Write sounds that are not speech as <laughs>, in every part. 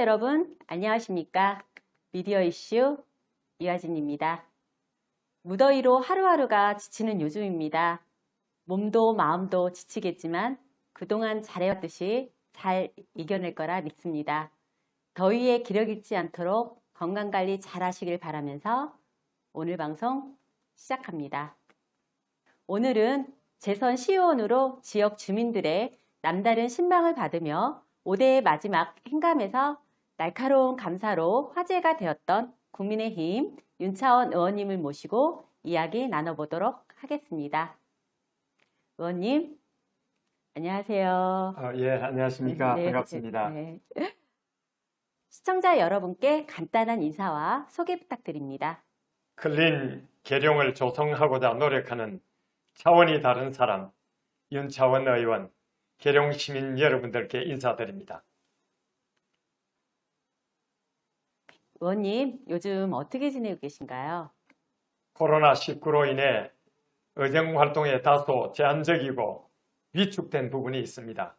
여러분, 안녕하십니까? 미디어 이슈 이화진입니다. 무더위로 하루하루가 지치는 요즘입니다. 몸도 마음도 지치겠지만 그동안 잘해왔듯이 잘 이겨낼 거라 믿습니다. 더위에 기력 잃지 않도록 건강관리 잘 하시길 바라면서 오늘 방송 시작합니다. 오늘은 재선 시의원으로 지역 주민들의 남다른 신망을 받으며 5대의 마지막 행감에서 날카로운 감사로 화제가 되었던 국민의힘 윤차원 의원님을 모시고 이야기 나눠보도록 하겠습니다. 의원님, 안녕하세요. 어, 예, 안녕하십니까. 네, 반갑습니다. 네. 시청자 여러분께 간단한 인사와 소개 부탁드립니다. 클린 계룡을 조성하고자 노력하는 차원이 다른 사람, 윤차원 의원, 계룡 시민 여러분들께 인사드립니다. 의원님, 요즘 어떻게 지내고 계신가요? 코로나19로 인해 의정 활동에 다소 제한적이고 위축된 부분이 있습니다.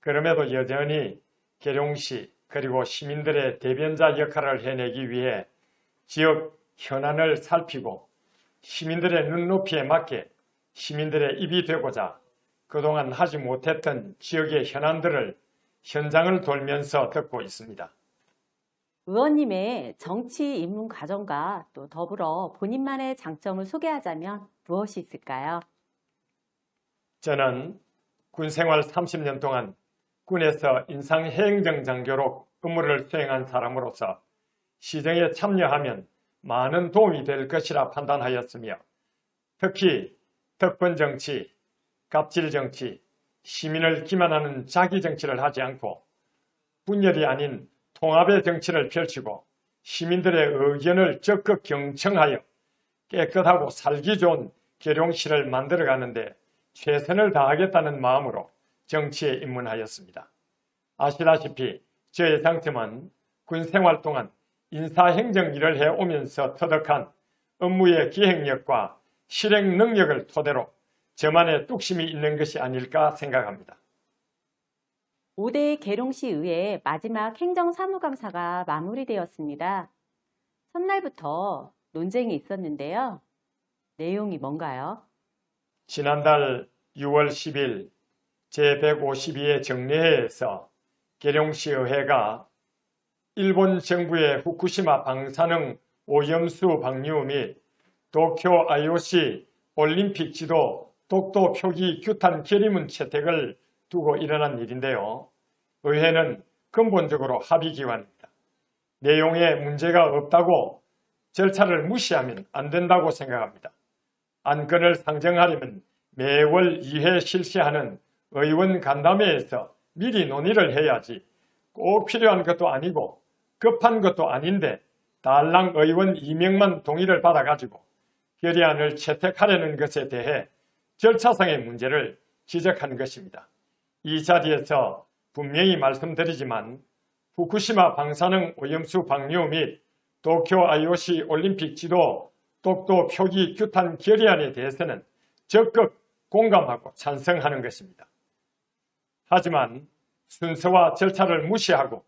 그럼에도 여전히 계룡시 그리고 시민들의 대변자 역할을 해내기 위해 지역 현안을 살피고 시민들의 눈높이에 맞게 시민들의 입이 되고자 그동안 하지 못했던 지역의 현안들을 현장을 돌면서 듣고 있습니다. 의원님의 정치 입문 과정과 또 더불어 본인만의 장점을 소개하자면 무엇이 있을까요? 저는 군 생활 30년 동안 군에서 인상행정 장교로 근무를 수행한 사람으로서 시정에 참여하면 많은 도움이 될 것이라 판단하였으며 특히 덕분 정치, 갑질 정치, 시민을 기만하는 자기 정치를 하지 않고 분열이 아닌 통합의 정치를 펼치고 시민들의 의견을 적극 경청하여 깨끗하고 살기 좋은 계룡시를 만들어가는데 최선을 다하겠다는 마음으로 정치에 입문하였습니다. 아시다시피 저의 장점은 군 생활 동안 인사행정 일을 해오면서 터득한 업무의 기획력과 실행 능력을 토대로 저만의 뚝심이 있는 것이 아닐까 생각합니다. 5대 계룡시 의회 마지막 행정사무감사가 마무리되었습니다. 첫날부터 논쟁이 있었는데요. 내용이 뭔가요? 지난달 6월 10일 제152회 정례회에서 계룡시의회가 일본 정부의 후쿠시마 방사능 오염수 방류 및 도쿄 IOC 올림픽 지도 독도 표기 규탄 결의문 채택을 두고 일어난 일인데요. 의회는 근본적으로 합의기관입니다. 내용에 문제가 없다고 절차를 무시하면 안 된다고 생각합니다. 안건을 상정하려면 매월 2회 실시하는 의원 간담회에서 미리 논의를 해야지 꼭 필요한 것도 아니고 급한 것도 아닌데 달랑 의원 2명만 동의를 받아가지고 결의안을 채택하려는 것에 대해 절차상의 문제를 지적한 것입니다. 이 자리에서 분명히 말씀드리지만 후쿠시마 방사능 오염수 방류 및 도쿄 IOC 올림픽 지도 독도 표기 규탄 결의안에 대해서는 적극 공감하고 찬성하는 것입니다. 하지만 순서와 절차를 무시하고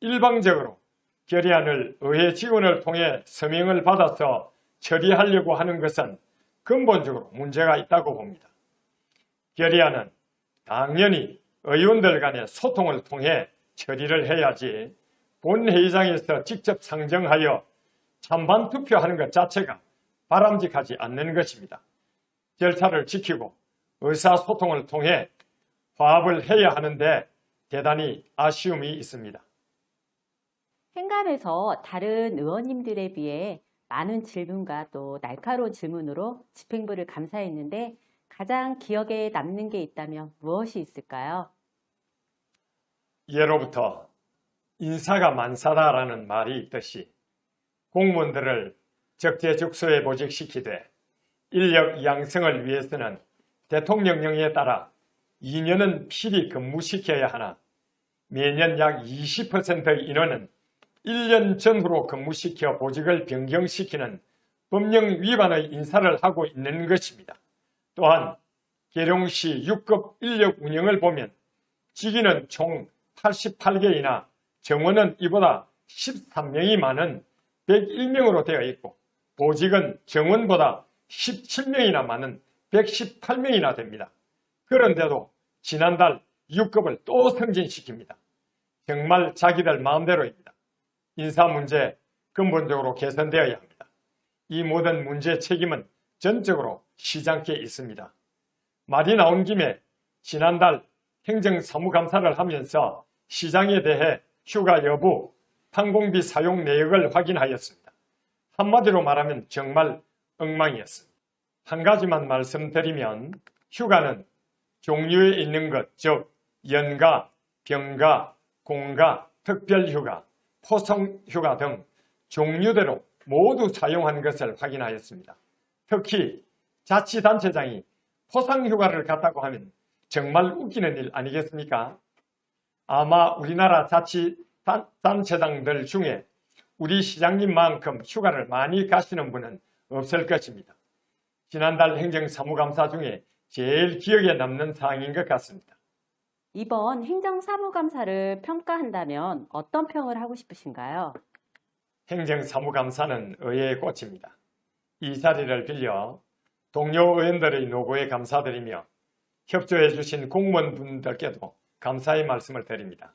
일방적으로 결의안을 의회 직원을 통해 서명을 받아서 처리하려고 하는 것은 근본적으로 문제가 있다고 봅니다. 결의안은 당연히 의원들 간의 소통을 통해 처리를 해야지 본회의장에서 직접 상정하여 찬반 투표하는 것 자체가 바람직하지 않는 것입니다. 절차를 지키고 의사소통을 통해 화합을 해야 하는데 대단히 아쉬움이 있습니다. 행감에서 다른 의원님들에 비해 많은 질문과 또 날카로운 질문으로 집행부를 감사했는데 가장 기억에 남는 게 있다면 무엇이 있을까요? 예로부터 인사가 만사다라는 말이 있듯이 공무원들을 적재적소에 보직시키되 인력 양성을 위해서는 대통령령에 따라 2년은 필히 근무시켜야 하나 매년 약 20%의 인원은 1년 전후로 근무시켜 보직을 변경시키는 법령 위반의 인사를 하고 있는 것입니다. 또한 계룡시 6급 인력 운영을 보면 직위는 총 88개이나 정원은 이보다 13명이 많은 101명으로 되어 있고 보직은 정원보다 17명이나 많은 118명이나 됩니다. 그런데도 지난달 6급을 또 승진시킵니다. 정말 자기들 마음대로입니다. 인사 문제 근본적으로 개선되어야 합니다. 이 모든 문제 책임은 전적으로 시장께 있습니다. 말이 나온 김에 지난달 행정사무감사를 하면서 시장에 대해 휴가 여부, 항공비 사용 내역을 확인하였습니다. 한마디로 말하면 정말 엉망이었습니다. 한 가지만 말씀드리면 휴가는 종류에 있는 것, 즉 연가, 병가, 공가, 특별휴가, 포성휴가 등 종류대로 모두 사용한 것을 확인하였습니다. 특히 자치단체장이 포상휴가를 갖다고 하면 정말 웃기는 일 아니겠습니까? 아마 우리나라 자치단체장들 중에 우리 시장님만큼 휴가를 많이 가시는 분은 없을 것입니다. 지난달 행정사무감사 중에 제일 기억에 남는 사항인 것 같습니다. 이번 행정사무감사를 평가한다면 어떤 평을 하고 싶으신가요? 행정사무감사는 의회의 꽃입니다. 이 자리를 빌려 동료 의원들의 노고에 감사드리며 협조해 주신 공무원분들께도 감사의 말씀을 드립니다.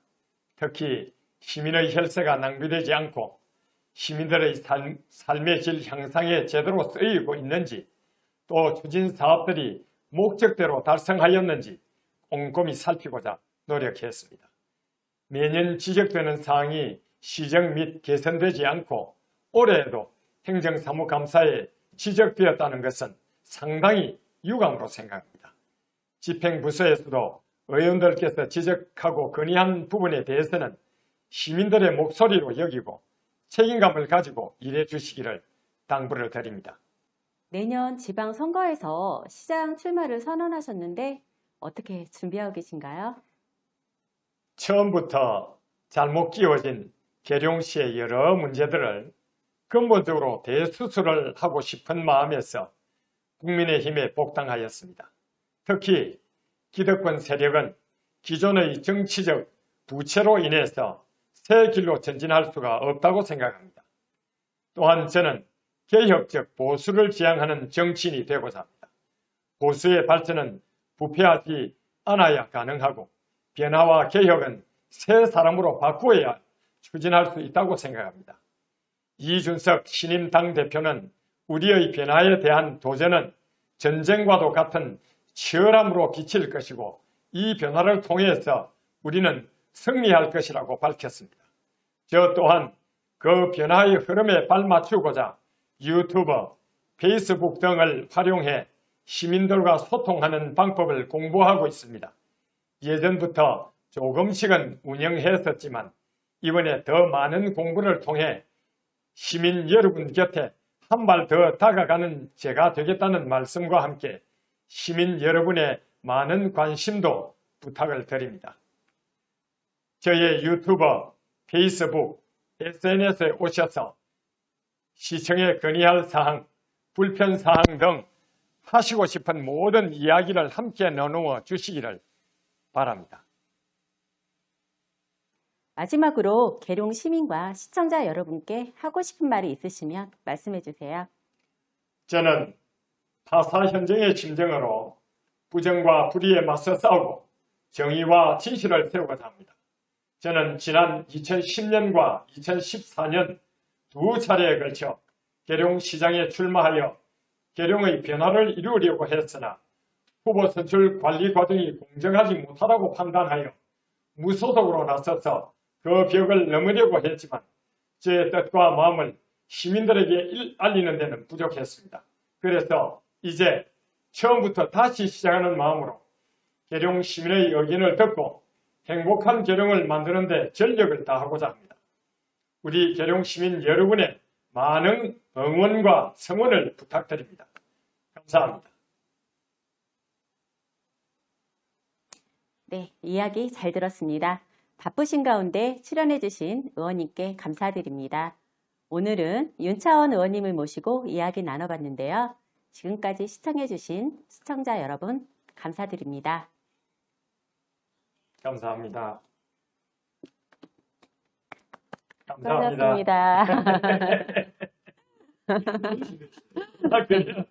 특히 시민의 혈세가 낭비되지 않고 시민들의 삶, 삶의 질 향상에 제대로 쓰이고 있는지 또 추진 사업들이 목적대로 달성하였는지 꼼꼼히 살피고자 노력했습니다. 매년 지적되는 사항이 시정 및 개선되지 않고 올해에도 행정사무감사에 지적되었다는 것은 상당히 유감으로 생각합니다. 집행부서에서도 의원들께서 지적하고 건의한 부분에 대해서는 시민들의 목소리로 여기고 책임감을 가지고 일해 주시기를 당부를 드립니다. 내년 지방선거에서 시장 출마를 선언하셨는데 어떻게 준비하고 계신가요? 처음부터 잘못 끼워진 계룡시의 여러 문제들을 근본적으로 대수술을 하고 싶은 마음에서 국민의힘에 복당하였습니다. 특히 기득권 세력은 기존의 정치적 부채로 인해서 새 길로 전진할 수가 없다고 생각합니다. 또한 저는 개혁적 보수를 지향하는 정치인이 되고자 합니다. 보수의 발전은 부패하지 않아야 가능하고 변화와 개혁은 새 사람으로 바꾸어야 추진할 수 있다고 생각합니다. 이준석 신임 당대표는 우리의 변화에 대한 도전은 전쟁과도 같은 치열함으로 비칠 것이고 이 변화를 통해서 우리는 승리할 것이라고 밝혔습니다. 저 또한 그 변화의 흐름에 발맞추고자 유튜버, 페이스북 등을 활용해 시민들과 소통하는 방법을 공부하고 있습니다. 예전부터 조금씩은 운영했었지만 이번에 더 많은 공부를 통해 시민 여러분 곁에 한 발 더 다가가는 제가 되겠다는 말씀과 함께 시민 여러분의 많은 관심도 부탁을 드립니다. 저의 유튜버, 페이스북, SNS에 오셔서 시청에 건의할 사항, 불편 사항 등 하시고 싶은 모든 이야기를 함께 나누어 주시기를 바랍니다. 마지막으로 계룡 시민과 시청자 여러분께 하고 싶은 말이 있으시면 말씀해 주세요. 저는 파사 현정의 심정으로 부정과 불의에 맞서 싸우고 정의와 진실을 세우고자 합니다. 저는 지난 2010년과 2014년 두 차례에 걸쳐 계룡시장에 출마하여 계룡의 변화를 이루려고 했으나 후보 선출 관리 과정이 공정하지 못하다고 판단하여 무소속으로 나서서 그 벽을 넘으려고 했지만 제 뜻과 마음을 시민들에게 알리는 데는 부족했습니다. 그래서 이제 처음부터 다시 시작하는 마음으로 계룡 시민의 의견을 듣고 행복한 계룡을 만드는 데 전력을 다하고자 합니다. 우리 계룡 시민 여러분의 많은 응원과 성원을 부탁드립니다. 감사합니다. 네, 이야기 잘 들었습니다. 바쁘신 가운데 출연해주신 의원님께 감사드립니다. 오늘은 윤차원 의원님을 모시고 이야기 나눠봤는데요. 지금까지 시청해주신 시청자 여러분, 감사드립니다. 감사합니다. 감사합니다. 수고하셨습니다. <laughs> 아, 그래요?